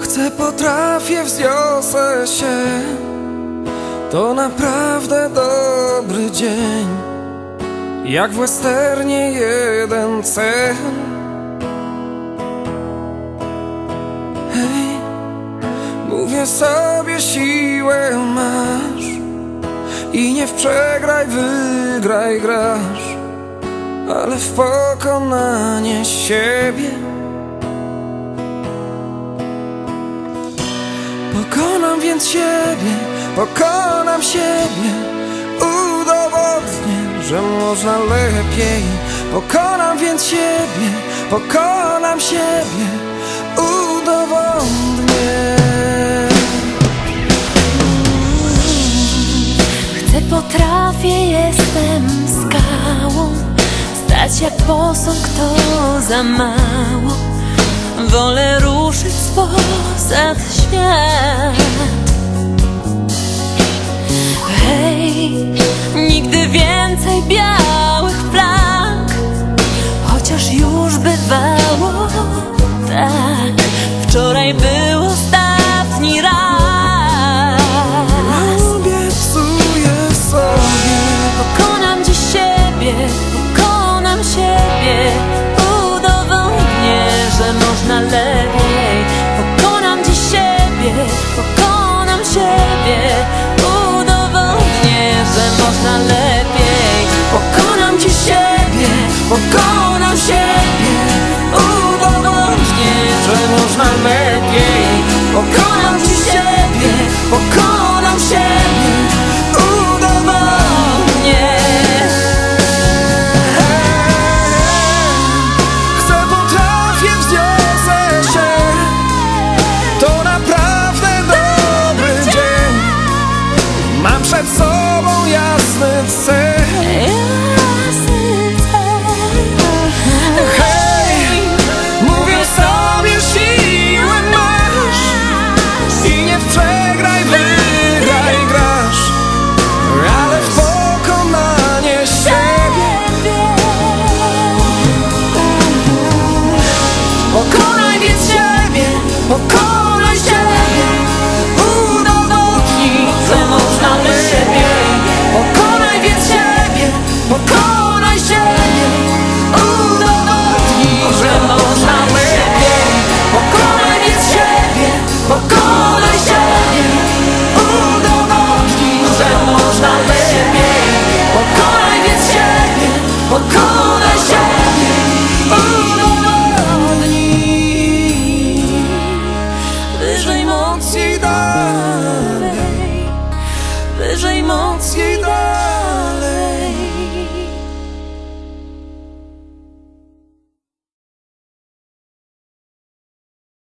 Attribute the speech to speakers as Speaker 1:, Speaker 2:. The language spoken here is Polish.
Speaker 1: Chcę, potrafię, wzniosę się. To naprawdę dobry dzień. Jak w westernie jeden cel Hej, mówię sobie siłę masz. I nie w przegraj, wygraj grasz Ale w pokonanie siebie. Pokonam więc siebie, pokonam siebie. Udowodnię, że można lepiej. Pokonam więc siebie, pokonam siebie. Udowodnię.
Speaker 2: Chcę, potrafię, jestem skałą Stać jak posąg to za mało. Wolę ruszyć spoza świat. Hej, nigdy więcej białych flag Chociaż już bywało tak. Wczoraj był ostatni raz.
Speaker 1: Obiecuję sobie.
Speaker 2: Pokonam dziś siebie,